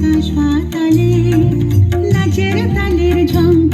আকাশ পাতালে নাচের তালের ঝঙ্ক